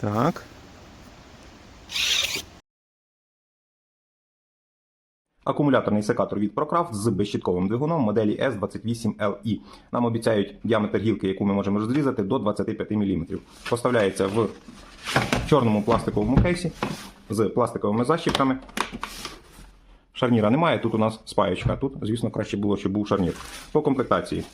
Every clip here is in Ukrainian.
Так. Акумуляторний секатор від ProCraft з безщітковим двигуном моделі S28LI. Нам обіцяють діаметр гілки, яку ми можемо розрізати, до 25 мм. Поставляється в чорному пластиковому кейсі з пластиковими защіпками. Шарніра немає, тут у нас спаєчка. Тут, звісно, краще було, щоб був шарнір. По комплектації.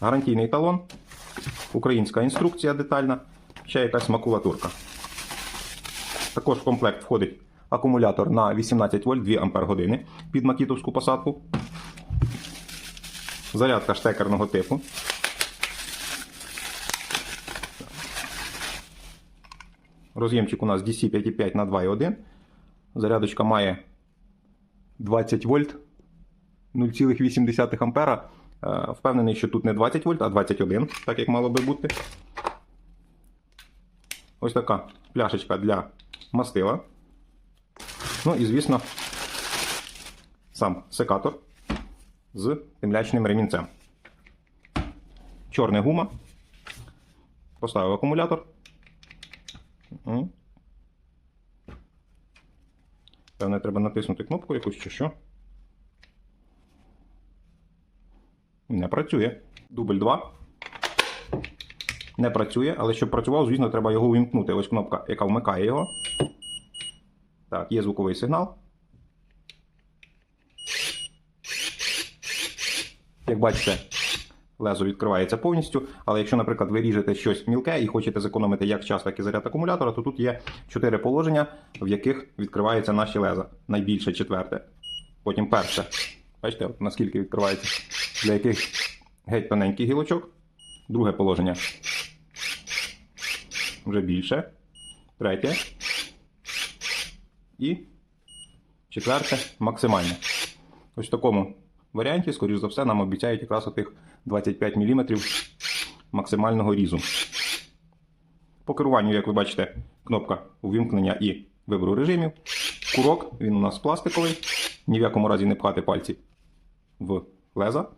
Гарантійний талон, українська інструкція детальна, ще якась макулатурка. Також в комплект входить акумулятор на 18 вольт 2 Ампер під макітовську посадку. Зарядка штекерного типу. Роз'ємчик у нас DC 5,5 на 2,1. Зарядочка має 20 вольт 0,8 ампера. Е, Впевнений, що тут не 20 вольт, а 21, так як мало би бути. Ось така пляшечка для мастила. Ну і, звісно, сам секатор з темлячним ремінцем. Чорна гума. Поставив акумулятор. Певне, треба натиснути кнопку якусь чи що. Не працює. Дубль 2. Не працює, але щоб працював, звісно, треба його увімкнути. Ось кнопка, яка вмикає його. Так, є звуковий сигнал. Як бачите, лезо відкривається повністю. Але якщо, наприклад, ви ріжете щось мілке і хочете зекономити як час, так і заряд акумулятора, то тут є чотири положення, в яких відкриваються наші леза. Найбільше четверте. Потім перше. Бачите, наскільки відкривається для яких геть тоненьких гілочок. Друге положення. Вже більше. Третє. І четверте максимальне. Ось в такому варіанті, скоріш за все, нам обіцяють якраз отих 25 мм максимального різу. По керуванню, як ви бачите, кнопка увімкнення і вибору режимів. Курок, він у нас пластиковий. Ні в якому разі не пхати пальці в леза.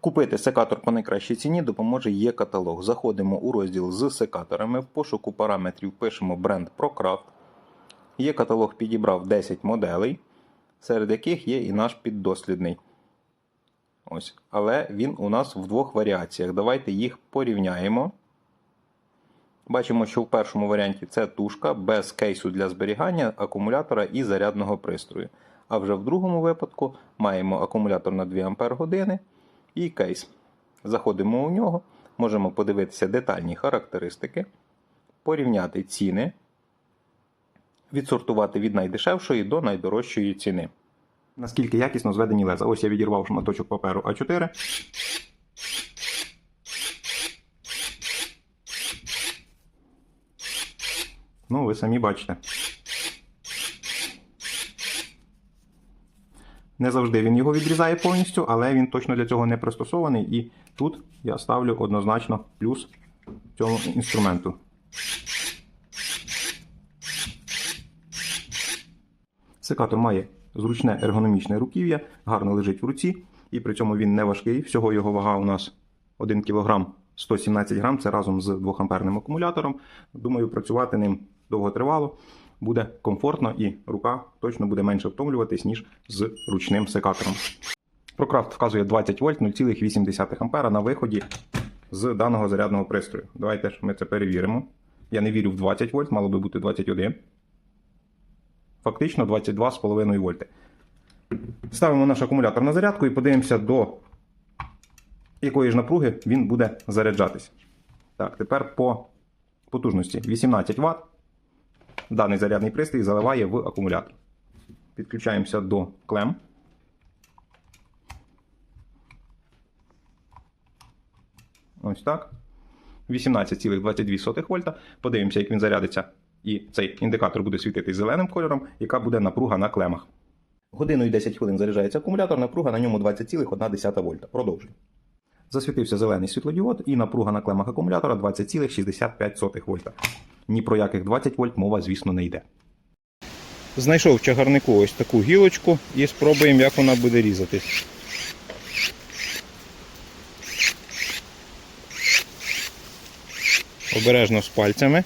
Купити секатор по найкращій ціні допоможе є каталог. Заходимо у розділ з секаторами. В пошуку параметрів пишемо бренд ProCraft. Є каталог підібрав 10 моделей, серед яких є і наш піддослідний. Ось. Але він у нас в двох варіаціях. Давайте їх порівняємо. Бачимо, що в першому варіанті це тушка без кейсу для зберігання акумулятора і зарядного пристрою. А вже в другому випадку маємо акумулятор на 2 Ампер години і кейс. Заходимо у нього, можемо подивитися детальні характеристики, порівняти ціни, відсортувати від найдешевшої до найдорожчої ціни. Наскільки якісно зведені леза. Ось я відірвав шматочок паперу А4. Ну, ви самі бачите. Не завжди він його відрізає повністю, але він точно для цього не пристосований. І тут я ставлю однозначно плюс цьому інструменту. Секатор має зручне ергономічне руків'я, гарно лежить в руці, і при цьому він не важкий. Всього його вага у нас 1 кг 117 грам. Це разом з 2 амперним акумулятором. Думаю, працювати ним довготривало буде комфортно і рука точно буде менше втомлюватись, ніж з ручним секатором. ProCraft вказує 20 вольт 0,8 ампера на виході з даного зарядного пристрою. Давайте ж ми це перевіримо. Я не вірю в 20 вольт, мало би бути 21. Фактично 22,5 вольти. Ставимо наш акумулятор на зарядку і подивимося, до якої ж напруги він буде заряджатись. Так, тепер по потужності 18 Вт. Даний зарядний пристрій заливає в акумулятор. Підключаємося до клем. Ось так. 18,22 вольта. Подивимося, як він зарядиться. І цей індикатор буде світити зеленим кольором, яка буде напруга на клемах. Годину і 10 хвилин заряджається акумулятор, напруга на ньому 20,1 вольта. Продовжуємо. Засвітився зелений світлодіод і напруга на клемах акумулятора 20,65 вольта. Ні про яких 20 вольт мова, звісно, не йде. Знайшов в чагарнику ось таку гілочку і спробуємо, як вона буде різатись. Обережно з пальцями.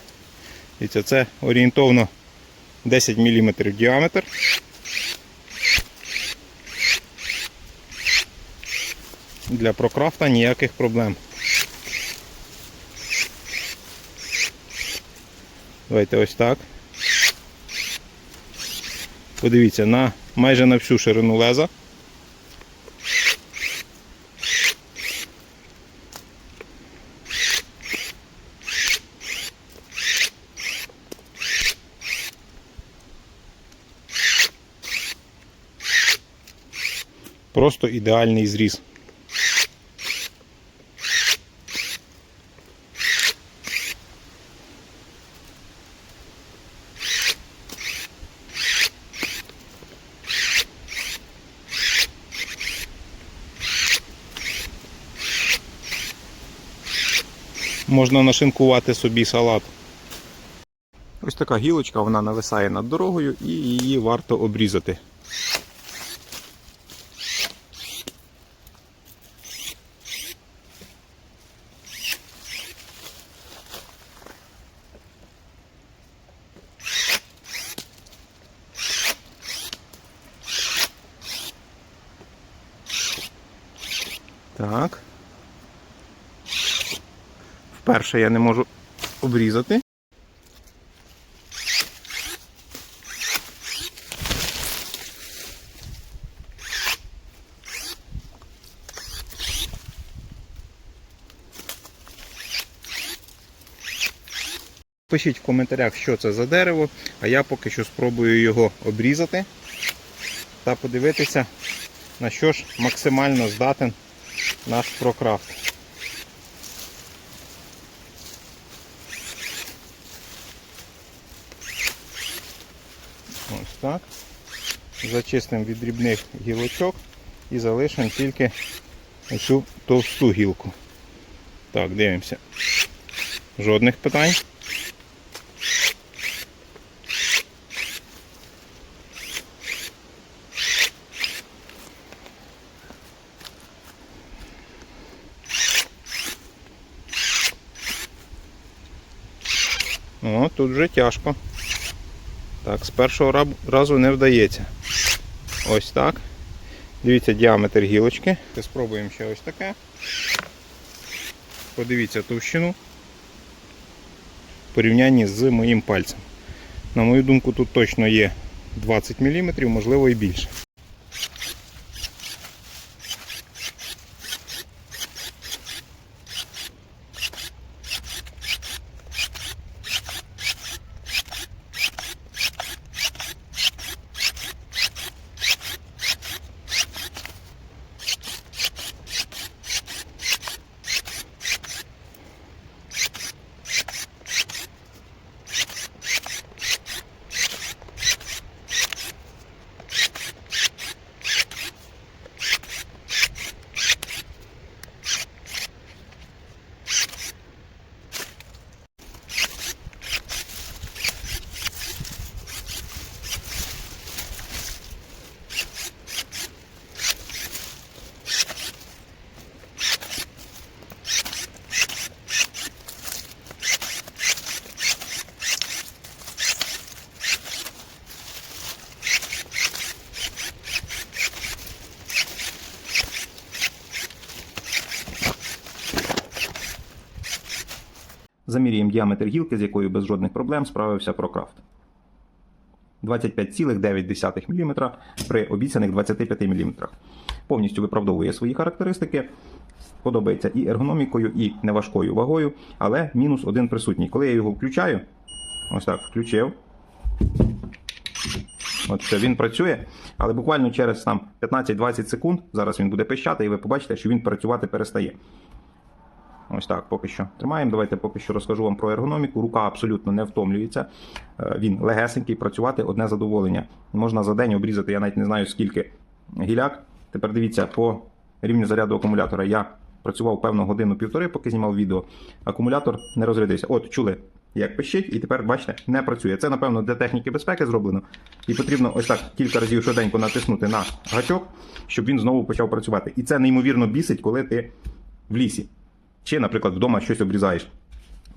Дивіться, це орієнтовно 10 мм діаметр. Для прокрафта ніяких проблем. Давайте ось так. Подивіться, на майже на всю ширину леза. Просто ідеальний зріз. Можна нашинкувати собі салат. Ось така гілочка, вона нависає над дорогою і її варто обрізати. Так. Вперше я не можу обрізати. Пишіть в коментарях, що це за дерево, а я поки що спробую його обрізати та подивитися, на що ж максимально здатен наш прокрафт. Так. Зачистимо від дрібних гілочок і залишимо тільки цю товсту гілку. Так, дивимося. Жодних питань. О, тут вже тяжко. Так, з першого разу не вдається. Ось так. Дивіться діаметр гілочки. Спробуємо ще ось таке. Подивіться товщину в порівнянні з моїм пальцем. На мою думку, тут точно є 20 мм, можливо і більше. Замірюємо діаметр гілки, з якою без жодних проблем справився Прокрафт. 25,9 мм при обіцяних 25 мм. Повністю виправдовує свої характеристики. Подобається і ергономікою, і неважкою вагою, але мінус один присутній. Коли я його включаю, ось так включив. От все, він працює, але буквально через 15-20 секунд, зараз він буде пищати, і ви побачите, що він працювати перестає. Ось так, поки що тримаємо. Давайте поки що розкажу вам про ергономіку. Рука абсолютно не втомлюється. Е, Він легесенький, працювати одне задоволення. Можна за день обрізати, я навіть не знаю скільки гіляк. Тепер дивіться, по рівню заряду акумулятора я працював певну годину-півтори, поки знімав відео. Акумулятор не розрядився. От, чули, як пищить, і тепер, бачите, не працює. Це, напевно, для техніки безпеки зроблено. І потрібно ось так кілька разів щоденько натиснути на гачок, щоб він знову почав працювати. І це неймовірно бісить, коли ти в лісі чи, наприклад, вдома щось обрізаєш.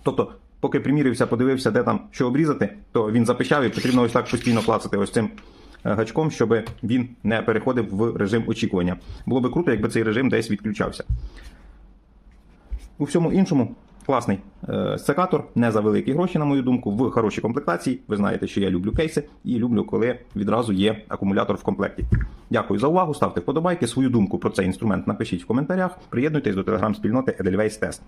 Тобто поки примірився, подивився, де там що обрізати, то він запищав і потрібно ось так постійно клацати ось цим е, гачком, щоб він не переходив в режим очікування. Було би круто, якби цей режим десь відключався. У всьому іншому класний е, секатор, не за великі гроші, на мою думку, в хорошій комплектації. Ви знаєте, що я люблю кейси і люблю, коли відразу є акумулятор в комплекті. Дякую за увагу. Ставте вподобайки. Свою думку про цей інструмент напишіть в коментарях. Приєднуйтесь до телеграм-спільноти Edelweiss Test.